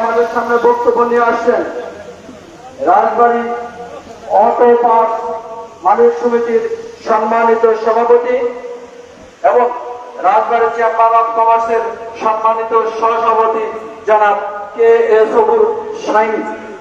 আমাদের সামনে বক্তব্য নিয়ে আসছেন অটো পার্ক মালিক সমিতির সম্মানিত সভাপতি এবং রাজবাড়ী চেম্বার অফ কমার্সের সম্মানিত সহসভাপতি জনাব কে এ সবুর শাইন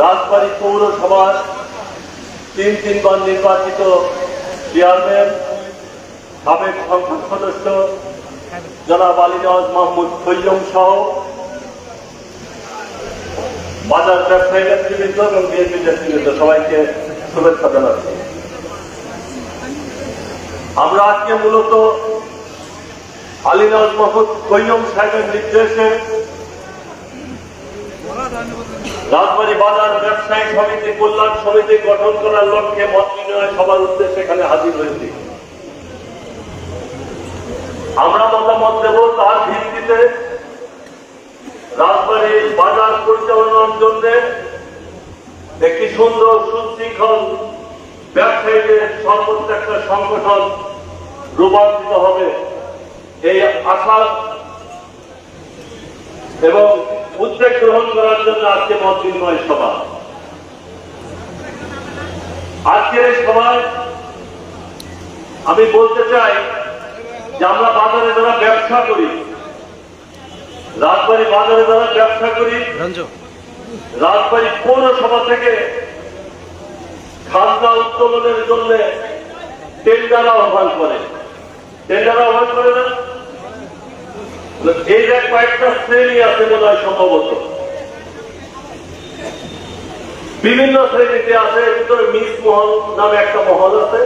রাজবাড়ী পৌরসভার তিন তিনবার নির্বাচিত চেয়ারম্যান, সাবেক সংসদ সদস্য জনাব আলীনওয়াজ মাহমুদ সৈয়ম সহ বাজার ব্যবসায়ী নেতৃবৃন্দ এবং বিএনপি নেতৃবৃন্দ সবাইকে শুভেচ্ছা জানাচ্ছি। আমরা আজকে মূলত আলীনওয়াজ মাহমুদ সৈয়ম সাহেবের নির্দেশে রাজবাড়ী বাজার, ব্যবসায়ী সমিতি, কল্যাণ সমিতি গঠন করার লক্ষ্যে মত বিনিময় সবার উদ্দেশ্যে এখানে হাজির হয়েছি। আমরা মতামত দেব তার ভিত্তিতে রাজবাড়ির বাজার পরিচালনার জন্য একটি সুন্দর সুশৃঙ্খল ব্যবসায়ীদের সর্বোচ্চ একটা সংগঠন রূপান্তরিত হবে। এই আশা এবং উদ্যোগ গ্রহণ করার জন্য আজকে মত বিনিময় সভা। আজকের এই সভায় আমি বলতে চাই যে আমরা বাজারে যারা ব্যবসা করি রাজবাড়ী বাজারে যারা ব্যবসা করি রাজবাড়ী পৌরসভা থেকে খাজনা উত্তোলনের জন্য টেন্ডার আহ্বান করে। টেন্ডার আহ্বান করে না? যে কয়েকটা শ্রেণি আছে মনে হয় সম্ভবত। বিভিন্ন শ্রেণীতে আছে ভিতরে মিস মহল নামে একটা মহল আছে।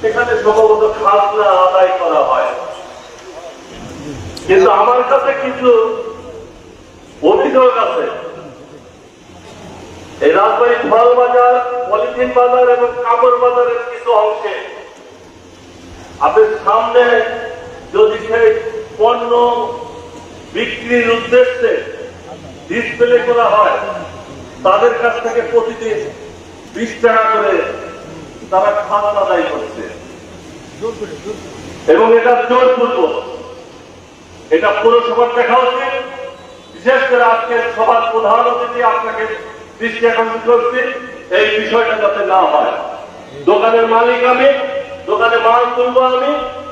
সেখানে সম্ভবত খাজনা আদায় করা হয়। কিন্তু আমার কাছে কিছু অভিযোগ আছে। এই রাজবাড়ী ফল বাজার পলিথিন বাজার এবং কাপড় বাজারের কিছু অংশে। আপনার সামনে যদি সেই পণ্য বিক্রির উদ্দেশ্যে ডিসপ্লে করা হয়, তাদের কাছ থেকে প্রতিদিন বিশ টাকা করে তারা খাওয়া আদায় করছে। এবং এটা জোরপূর্বক এটা পুরসভার দেখা উচিত। বিশেষ করে আজকের সবার প্রধান অতিথি আপনাকে দৃষ্টি আকর্ষণ করছি, এই বিষয়টা যাতে না হয়। দোকানের মালিক আমি, দোকানে মাল তুলবো আমি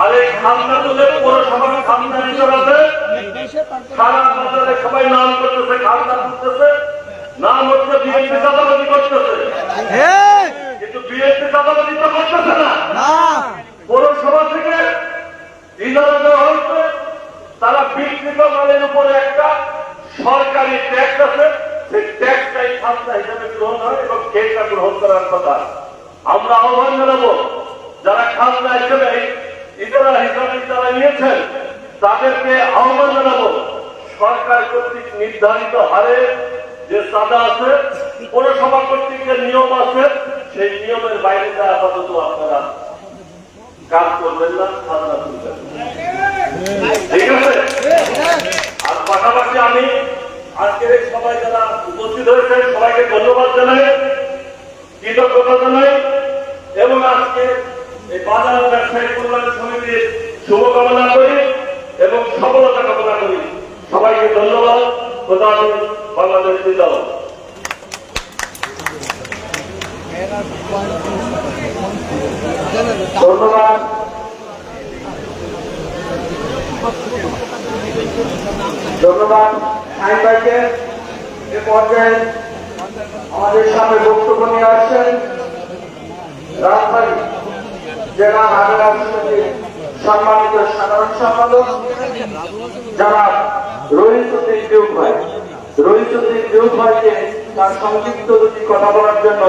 আর এই খাজনা পৌরসভার খাজনা নিতে পারবে সারা বাজারে সবাই নাম করতেছে খাজনা তুলতেছে নাম হচ্ছে বিএনপি চাঁদাবাজি করতেছে। কিন্তু বিএনপি চাঁদাবাজি তো করতেছে না। পৌরসভা থেকে ইজারা দেওয়া হয়েছে তারা বিকৃত মালের উপরে একটা সরকারি ট্যাক্স আছে সেই ট্যাক্সটাই খাজনা হিসাবে গ্রহণ হয় এবং কেসটা গ্রহণ করার কথা। আমরা আহ্বান জানাব যারা খাজনা হিসেবে ইজারা হিসাবে যারা নিয়েছেন, তাদেরকে আহ্বান জানাব, সরকার কর্তৃক নির্ধারিত হারে যে চাঁদা আছে, পৌরসভা কর্তৃক যে নিয়ম আছে, সেই নিয়মের বাইরে যা আপাতত আপনারা কাজ করবেন না খাজনা তুলবেন ঠিক আছে? আর পাশাপাশি আমি আজকের সবাই যারা উপস্থিত হয়েছে সবাইকে ধন্যবাদ জানাই, কৃতজ্ঞতা জানাই, এবং আজকে এই বাজার ব্যবসায়ী কল্যাণ সমিতির শুভকামনা করি এবং সফলতা কামনা করি। সবাইকে ধন্যবাদ। হাফেজ, বাংলাদেশ জিন্দাবাদ আমাদের সামনে বক্তব্য নিয়ে আসছেন রাজবাড়ী। জেলা হাজারা সম্মানিত সাধারণ সম্পাদক যারা রহিতুদ্দিন বিউক ভাই রহিতুদ্দিন বিউক ভাইকে তার সংক্ষিপ্ত দুটি কথা বলার জন্য।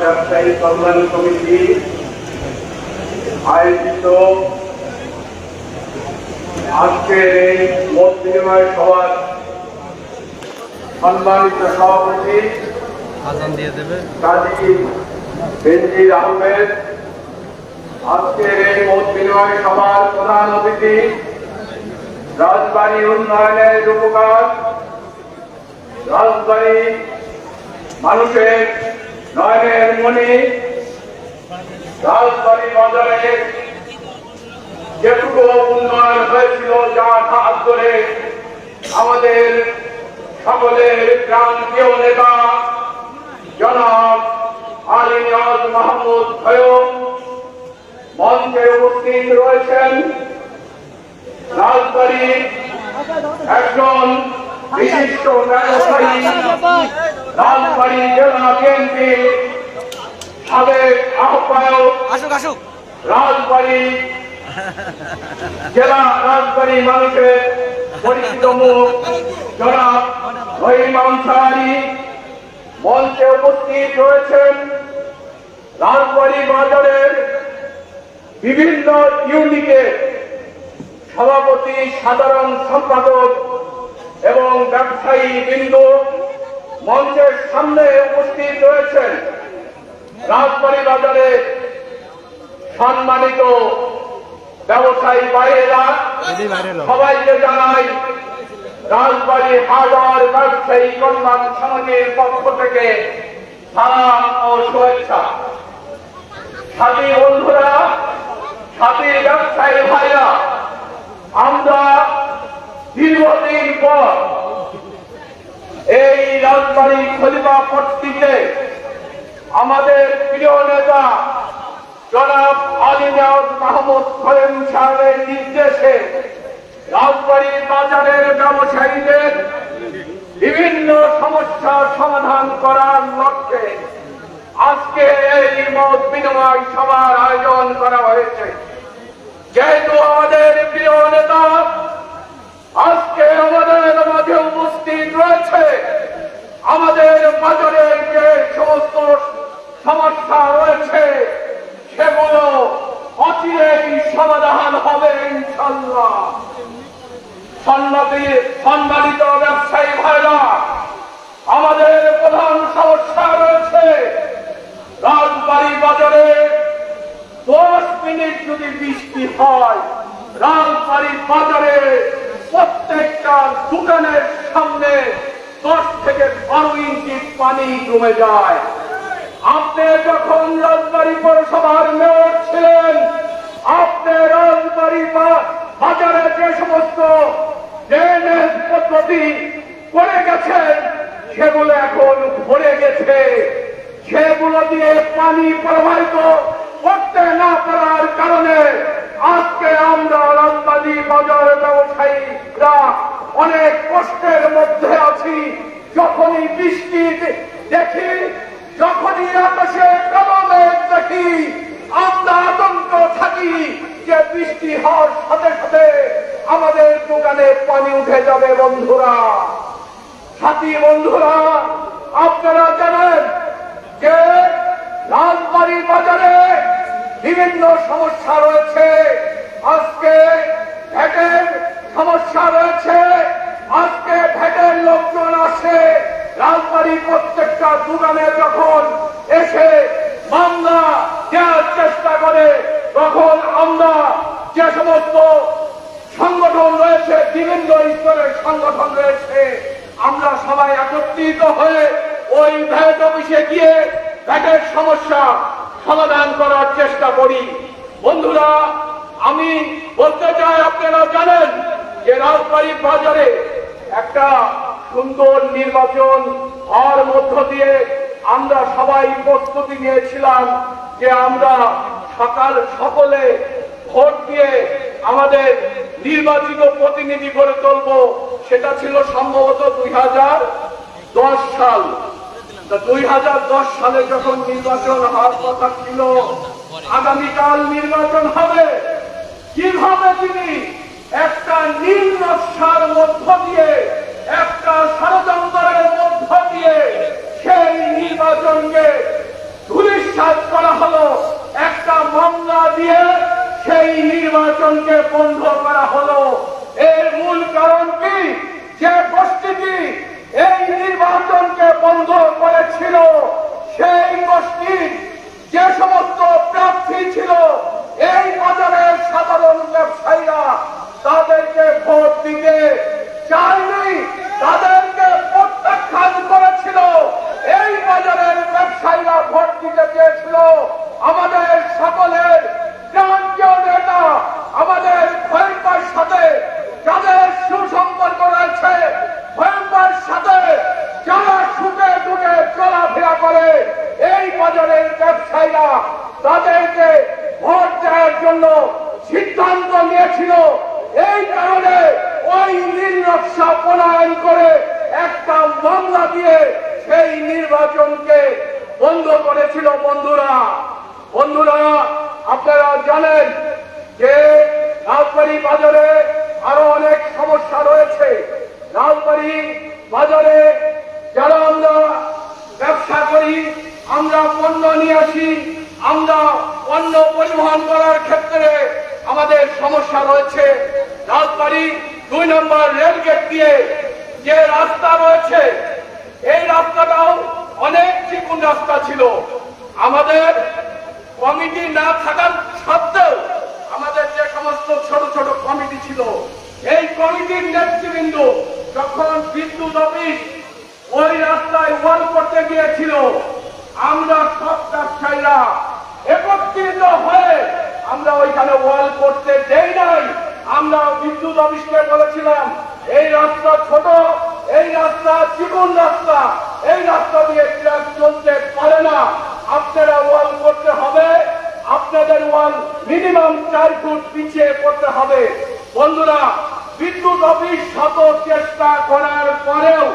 ব্যবসায়ী কল্যাণ কমিটি আয়োজিত আজকের এই মত বিনিময় সভার সম্মানিত সভাপতি আজান দিয়ে দেবে। কাজী বেনজির আহমেদ আজকের এই মত বিনিময় সভার প্রধান অতিথি রাজবাড়ী উন্নয়নের রূপকার রাজবাড়ী মানুষের নয়নের মণি রাজবাড়ী বাজারে যেটুকু উন্নয়ন হয়েছিল যার হাত ধরে আমাদের সকলের প্রান্তীয় নেতা জনাব আলী মাহমুদ ভয়ম মঞ্চে উপস্থিত রয়েছেন। রাজবাড়ির একজন বিশিষ্ট ব্যবসায়ী রাজবাড়ি জেলা বিএনপি সাবেক আহ্বায়ক আসুক আসুক। রাজবাড়ি জেলা রাজবাড়ি মানুষের পরিচিত মুখ, জনাব মঞ্চে উপস্থিত রয়েছেন রাজবাড়ি বাজারের বিভিন্ন ইউনিটের সভাপতি, সাধারণ সম্পাদক এবং ব্যবসায়ী বিন্দু। মঞ্চের সামনে উপস্থিত রয়েছেন রাজবাড়ি বাজারে সম্মানিত ব্যবসায়ী বাইরেরা সবাইকে জানাই রাজবাড়ি হাজার ব্যবসায়ী কল্যাণ সমিতির পক্ষ থেকে সালাম ও শুভেচ্ছা। সাথী বন্ধুরা সাথী ব্যবসায়ী ভাইরা আমরা দীর্ঘদিন পর এই রাজবাড়ি খলিফা পট্টিতে আমাদের প্রিয় নেতা জনাব আলী মাহমুদ খয়েম সাহেবের নির্দেশে রাজবাড়ির বাজারের ব্যবসায়ীদের বিভিন্ন সমস্যার সমাধান করার লক্ষ্যে আজকে এই মত বিনিময় সভার আয়োজন করা হয়েছে। যেহেতু আমাদের প্রিয় নেতা আজকে আমাদের মাঝে উপস্থিত রয়েছে আমাদের বাজারের যে সমস্ত সমস্যা রয়েছে সেগুলো অচিরেই সমাধান হবে সন্ন্যাসী, সম্মানিত ব্যবসায়ী ভাইরা, আমাদের প্রধান সমস্যা রয়েছে। রাজবাড়ি বাজারে দশ মিনিট যদি বৃষ্টি হয়, রাজবাড়ি বাজারে প্রত্যেকটা দোকানের সামনে দশ থেকে বারো ইঞ্চি পানি জমে যায়। আপনি যখন রাজবাড়ি পৌরসভার মেয়র ছিলেন আপনি আলমারি বা- বাজারে যে সমস্ত পদ্ধতি করে গেছেন সেগুলো এখন ভরে গেছে। সেগুলো দিয়ে পানি প্রবাহিত করতে না পারার কারণে আজকে আমরা রাজবাড়ি বাজার ব্যবসায়ীরা অনেক কষ্টের মধ্যে আছি যখনই বৃষ্টি দেখি যখনই আকাশে কালো মেঘ দেখি আমরা আতঙ্ক থাকি যে বৃষ্টি হওয়ার সাথে সাথে আমাদের দোকানে পানি উঠে যাবে বন্ধুরা সাথী বন্ধুরা আপনারা জানেন যে রাজবাড়ি বাজারে বিভিন্ন সমস্যা রয়েছে। আজকে ভ্যাটের সমস্যা রয়েছে। আজকে ভ্যাটের লোকজন আসে। রাজবাড়ির প্রত্যেকটা দোকানে যখন এসে মামলা দেওয়ার চেষ্টা করে, তখন আমরা যে সমস্ত সংগঠন রয়েছে, বিভিন্ন স্তরের সংগঠন রয়েছে, আমরা সবাই একত্রিত হয়ে ওই ভ্যাট অফিসে গিয়ে ভ্যাটের সমস্যা সমাধান করার চেষ্টা করি। বন্ধুরা, আমি বলতে চাই, আপনারা জানেন যে রাজবাড়ি বাজারে একটা সুন্দর নির্বাচন হওয়ার মধ্য দিয়ে আমরা সবাই প্রস্তুতি নিয়েছিলাম যে আমরা সকাল সকলে ভোট দিয়ে আমাদের নির্বাচিত প্রতিনিধি করে তুলব। সেটা ছিল সম্ভবত দুই হাজার দশ সাল। দুই হাজার দশ সালে যখন নির্বাচন হওয়ার কথা ছিল, আগামীকাল নির্বাচন হবে। কীভাবে তিনি একটা নীল মধ্য দিয়ে, একটা ষড়যন্ত্রের মধ্য দিয়ে সেই নির্বাচনকে ধুলিশ্বাস করা হলো, একটা মামলা দিয়ে সেই নির্বাচনকে বন্ধ করা হলো। এর মূল কারণ কি? যে গোষ্ঠীটি এই নির্বাচনকে বন্ধ করেছিল সেই গোষ্ঠীর যে সমস্ত প্রার্থী ছিল, এই বাজারের সাধারণ ব্যবসায়ীরা তাদেরকে ভোট দিতে চায়নি, তাদেরকে প্রত্যাখ্যান করেছিল। এই বাজারের ব্যবসায়ীরা ভোট দিতে চেয়েছিল আমাদের সকলের প্রান্তীয় নেতা আমাদের ভয়ঙ্কর সাথে যাদের সুসম্পর্ক রয়েছে ভয়ঙ্কর সাথে যারা সুখে দুঃখে চলাফেরা করে এই বাজারের ব্যবসায়ীরা তাদেরকে ভোট দেওয়ার জন্য সিদ্ধান্ত নিয়েছিল এই কারণে ওই নীল নকশা প্রণয়ন করে একটা মামলা দিয়ে সেই নির্বাচনকে বন্ধ করেছিল বন্ধুরা। বন্ধুরা, আপনারা জানেন যে রাজবাড়ি বাজারে আরও অনেক সমস্যা রয়েছে। রাজবাড়ি বাজারে যারা আমরা ব্যবসা করি, আমরা পণ্য নিয়ে আসি, আমরা পণ্য পরিবহন করার ক্ষেত্রে আমাদের সমস্যা রয়েছে। রাজবাড়ি দুই নম্বর রেল গেট দিয়ে যে রাস্তা রয়েছে এই রাস্তাটাও অনেক চিকুন রাস্তা ছিল। আমাদের কমিটি না থাকার সত্ত্বেও আমাদের যে সমস্ত ছোট ছোট কমিটি ছিল, এই কমিটির নেতৃবৃন্দ যখন বিদ্যুৎ অফিস ওই রাস্তায় ওয়াল করতে গিয়েছিল, আমরা সব ব্যবসায়ীরা একত্রিত হয়ে আমরা ওইখানে ওয়াল করতে দেই নাই। আমরা বিদ্যুৎ অফিসকে বলেছিলাম, এই রাস্তা ছোট এই রাস্তা চিকন রাস্তা, এই রাস্তা দিয়ে ট্রাক চলতে পারে না। আপনারা ওয়াল করতে হবে, আপনাদের ওয়াল মিনিমাম চার ফুট পিছিয়ে করতে হবে। বন্ধুরা, বিদ্যুৎ অফিস শত চেষ্টা করার পরেও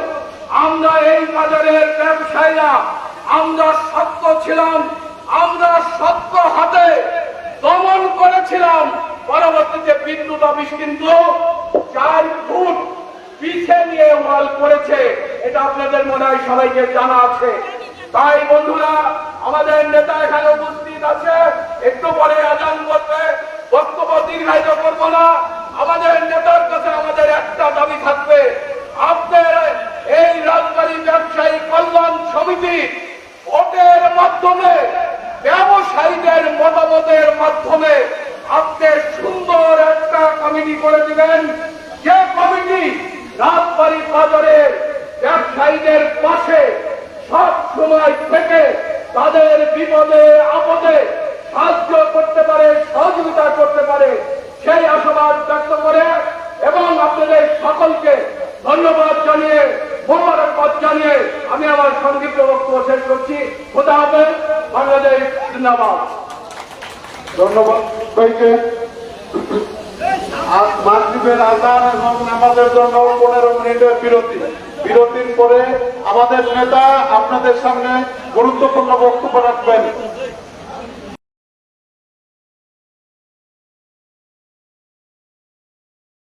আমরা এই বাজারের ব্যবসায়ীরা, আমরা সত্য ছিলাম, আমরা সত্য হাতে দমন করেছিলাম। পরবর্তীতে বিদ্যুৎ অফিস কিন্তু চার ফুট পিছে নিয়ে ওয়াল করেছে, এটা আপনাদের মনে হয় সবাইকে জানা আছে। তাই বন্ধুরা, আমাদের নেতা এখানে উপস্থিত আছে। একটু পরে আজান করবে। বক্তব্য দীর্ঘায়িত করব না। আমাদের নেতার কাছে আমাদের একটা দাবি থাকবে। আপনার এই রাজবাড়ী ব্যবসায়ী কল্যাণ সমিতি ভোটের মাধ্যমে, ব্যবসায়ীদের মতামতের মাধ্যমে আপনি সুন্দর একটা কমিটি করে দিবেন। যে কমিটি রাজবাড়ী বাজারের ব্যবসায়ীদের পাশে সব সময় থেকে তাদের বিপদে, আপদে সাহায্য করতে পারে, সহযোগিতা করতে পারে। সেই আশাবাদ ব্যক্ত করে এবং আপনাদের সকলকে ধন্যবাদ জানিয়ে, মোবারকবাদ জানিয়ে আমি আমার সংক্ষিপ্ত বক্তব্য শেষ করছি। খোদা হবে বাংলাদেশ জিন্দাবাদ। ধন্যবাদ মাগরিবের আজান এবং নামাজের জন্য পনেরো মিনিটের বিরতি। বিরতির পরে আমাদের নেতা আপনাদের সামনে গুরুত্বপূর্ণ বক্তব্য রাখবেন।